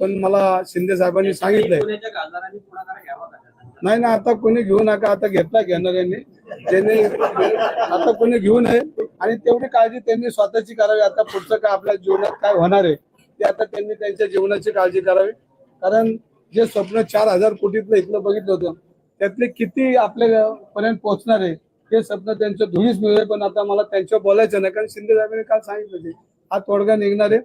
पण मला शिंदे साहेबांनी सांगितलंय? नाही ना आता कोणी घेऊ नका आता घेतला घेणाऱ्यांनी. त्यांनी आता कोणी घेऊ नये. आणि तेवढी काळजी त्यांनी स्वतःची करावी. आता पुढचं काय आपल्या जीवनात काय होणार आहे ते आता त्यांनी त्यांच्या जीवनाची काळजी करावी. कारण जे स्वप्न चार हजार कोटीतलं इथलं बघितलं होतं त्यातले किती आपल्या पर्यंत पोहोचणार आहे ते स्वप्न त्यांचं धुळीच मिळेल. पण आता मला त्यांच्यावर बोलायचं नाही कारण शिंदे साहेबांनी काल सांगितलं ते हा तोडगा निघणार आहे.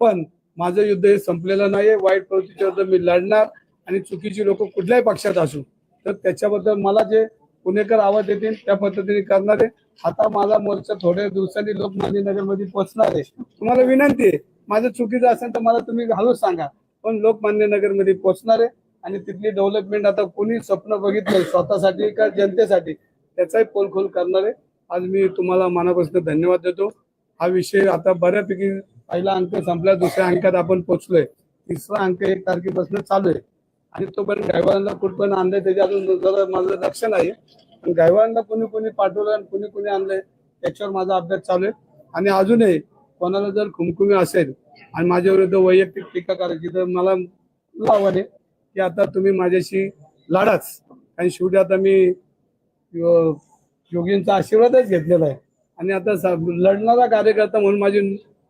पण माझं युद्ध हे संपलेलं नाहीये वाईट प्रवृत्तीच्या विरुद्ध मी लढणार आणि चुकीची लोक कुठल्याही पक्षात असू. तर त्याच्याबद्दल मला जे पुणेकर आवाज देतील त्या पद्धतीने करणार. आहे आता माझा मोर्चा थोड्या दिवसांनी लोकमान्य नगरमध्ये पोहोचणार आहे. तुम्हाला विनंती आहे माझं चुकीचं असेल तर मला तुम्ही घालून सांगा. पण लोकमान्य नगरमध्ये पोहोचणार आहे आणि तिथली डेव्हलपमेंट आता कोणी स्वप्न बघितलं स्वतःसाठी का जनतेसाठी त्याचाही पोलखोल करणार आहे. आज मी तुम्हाला मनापासून धन्यवाद देतो. हा विषय आता बऱ्यापैकी पहिला अंक संपला दुसऱ्या अंकात आपण पोहोचलोय तिसरा अंक एक तारखेपासून चालू आहे. आणि तोपर्यंत गायवानला कुठपर्यंत आणलंय त्याच्या अजून जरा माझं लक्ष नाही पण गायवानला कोणी कोणी पाठवलं आणि कुणी कोणी आणलंय त्याच्यावर माझा अभ्यास चालू आहे. आणि अजूनही कोणाला जर खुमखुमी असेल आणि माझ्या विरुद्ध वैयक्तिक टीका करायची तर मला आव्हान आहे की आता तुम्ही माझ्याशी लढाच. आणि शेवटी आता मी योगींचा आशीर्वादच घेतलेला आहे. आणि आता लढणारा कार्यकर्ता म्हणून माझी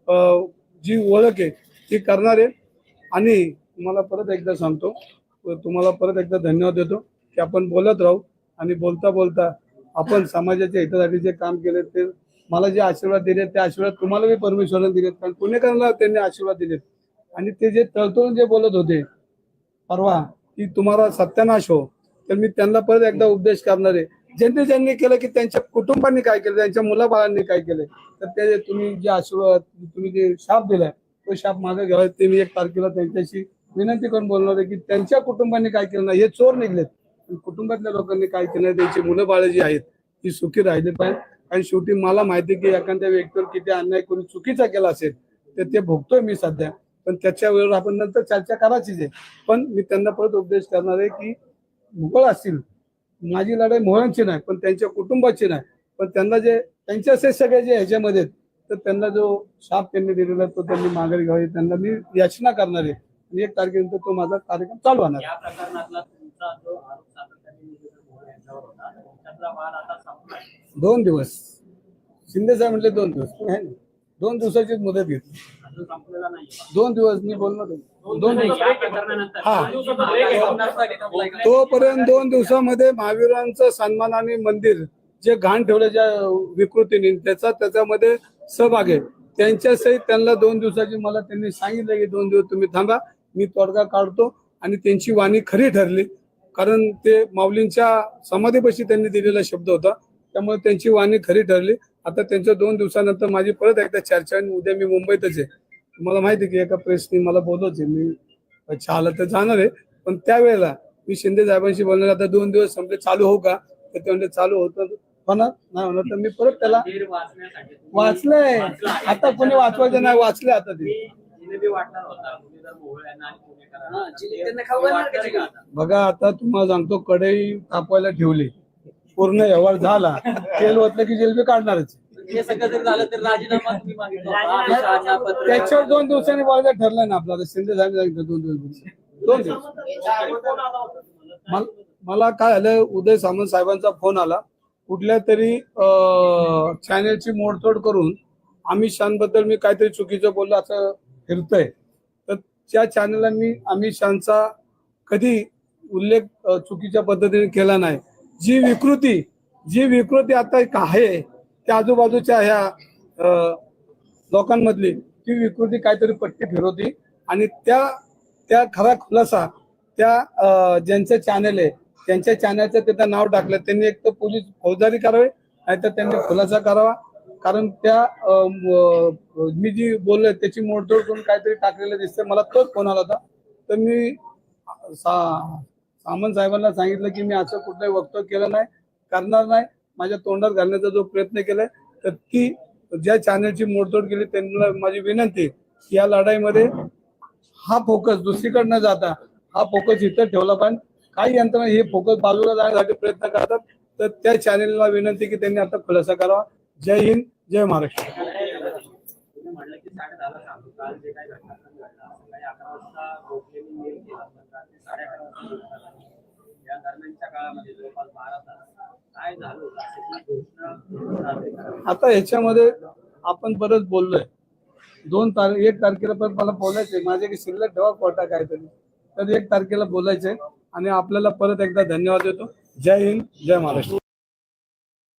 जी ओळख आहे ती करणार आहे. आणि तुम्हाला परत एकदा सांगतो तुम्हाला परत एकदा धन्यवाद देतो की आपण बोलत राहू आणि बोलता बोलता आपण समाजाच्या हितासाठी जे काम केले ते मला जे आशीर्वाद दिले ते आशीर्वाद तुम्हाला बी परमेश्वराने दिलेत. कारण पुणेकरांना त्यांनी आशीर्वाद दिलेत. आणि ते जे तळतळून जे बोलत होते परवा की तुम्हाला सत्यानाश हो तर मी त्यांना परत एकदा उपदेश करणार आहे. ज्यांनी ज्यांनी केलं की त्यांच्या कुटुंबांनी काय केलं त्यांच्या मुलाबाळांनी काय केलं तर ते तुम्ही जे आशीर्वाद तुम्ही जे शाप दिलाय तो शाप मागे घ्यावा. ते मी एक तारखेला त्यांच्याशी विनंती करून बोलणार आहे की त्यांच्या कुटुंबांनी काय केलं नाही हे चोर निघलेत. कुटुंबातल्या लोकांनी काय केलं त्यांची मुलं बाळं जी आहेत ती सुखी राहिली पाहिजे. आणि शेवटी मला माहिती की एखाद्या व्यक्तीवर किती अन्याय कोणी चुकीचा केला असेल तर ते भोगतोय मी सध्या. पण त्याच्यावर आपण नंतर चर्चा करायचीच आहे. पण मी त्यांना परत उपदेश करणार आहे की मुघल असतील माझी लढाई मोहळांची नाही पण त्यांच्या कुटुंबाची नाही. पण त्यांना जे त्यांचे असे सगळे जे ह्याच्यामध्ये तर त्यांना जो शाप त्यांनी दिलेला तो त्यांनी माघारी घ्यावी त्यांना मी याचना करणार आहे. आणि एक तारखेनंतर तो माझा कार्यक्रम चालू होणार दोन दिवस. शिंदे साहेब म्हटले दोन दिवस. पण आहे ना. दोन दिवसाची मुदत घेतली. दोन दिवस मी बोलणार आहे. दोन दिवस. हा. तोपर्यंत दोन दिवसामध्ये महावीरांचं सन्मान आणि मंदिर जे घाण ठेवलं ज्या विकृतीने त्याचा त्याच्यामध्ये सहभाग आहे. त्यांच्या सहित त्यांना दोन दिवसाची मला त्यांनी सांगितलं की दोन दिवस तुम्ही थांबा मी तोडगा काढतो आणि त्यांची वाणी खरी ठरली. कारण ते माऊलींच्या समाधीपाशी त्यांनी दिलेला शब्द होता. त्यामुळे त्यांची वाणी खरी ठरली. आता त्यांच्या दोन दिवसानंतर माझी परत एकदा चर्चा आणि उद्या मी मुंबईतच आहे. तुम्हाला माहिती आहे की एका प्रेसने मला बोलवते मी अच्छा आलं तर जाणार आहे. पण त्यावेळेला मी शिंदे साहेबांशी बोलणार आता दोन दिवस संपले चालू हो का? तर ते म्हणले चालू होतं. होणार? नाही होणार. तर मी परत त्याला वाचलंय. आता कोणी वाचवायचं नाही वाचले आता ते? बघा आता तुम्हाला सांगतो कढई तापवायला ठेवली. पूर्ण व्यवहार झाला तेल ओतलं की जिलबी काढणारच. हे सगळं जर झालं तर राजीनामा तुम्ही मागितला होता. आणि शहाण्यापत्र- त्याच्यावर दोन दिवसांनी बोलायचं ठरलंय ना आपलं आता शिंदे साहेब सांगितलं दोन दिवस दोन दिवस. मल- मला काय झालं उदय सामंत साहेबांचा फोन आला. कुठल्या तरी चॅनेलची मोडतोड करून अमित शहाबद्दल मी काहीतरी चुकीचं बोललो असं फिरतंय. तर त्या चॅनलला मी अमित शहाचा कधी उल्लेख अ, चुकीच्या पद्धतीने केला नाही. जी विकृती जी विकृती आता एक आहे त्या आजूबाजूच्या ह्या लोकांमधली ती विकृती काहीतरी पट्टी फिरवती आणि त्या त्या खरा खुलासा त्या ज्यांचे ज्यांचं चॅनल आहे त्यांच्या चॅनलचं तिथं नाव टाकलं त्यांनी एक तर पोलीस फौजदारी करावी नाहीतर त्यांनी खुलासा करावा. कारण त्या मी जी बोललोय त्याची मोडतोड करून काहीतरी टाकलेलं दिसतंय मला तोच फोन आला होता. तर मी सा- सामंत साहेबांना सांगितलं की मी असं कुठलंही वक्तव्य केलं नाही करणार नाही. माझ्या तोंडात घालण्याचा जो प्रयत्न केलाय तर ती ज्या चॅनलची मोडतोड केली त्यांना माझी विनंती की या लढाईमध्ये हा फोकस दुसरीकडे न जाता. हा फोकस इथं ठेवला पाहिजे. काही यंत्रणा हे फोकस बाजूला जाण्यासाठी प्रयत्न करतात तर त्या चॅनेलला विनंती की त्यांनी आता खुलासा करावा. जय हिंद जय महाराष्ट्र. जे काही घटनाक्रम घडला अकरा वाजता मेल केला. रात्री साडे अकरा वाजता. आता ह्याच्यामध्ये आपण परत बोललोय. दोन तारीख एक तारखेला पण मला बोलायचंय. माझ्या शिल्लक ठेवा कोटा काहीतरी. तर एक तारखेला बोलायचंय. आणि आपल्याला परत एकदा धन्यवाद देतो. जय हिंद जय महाराष्ट्र.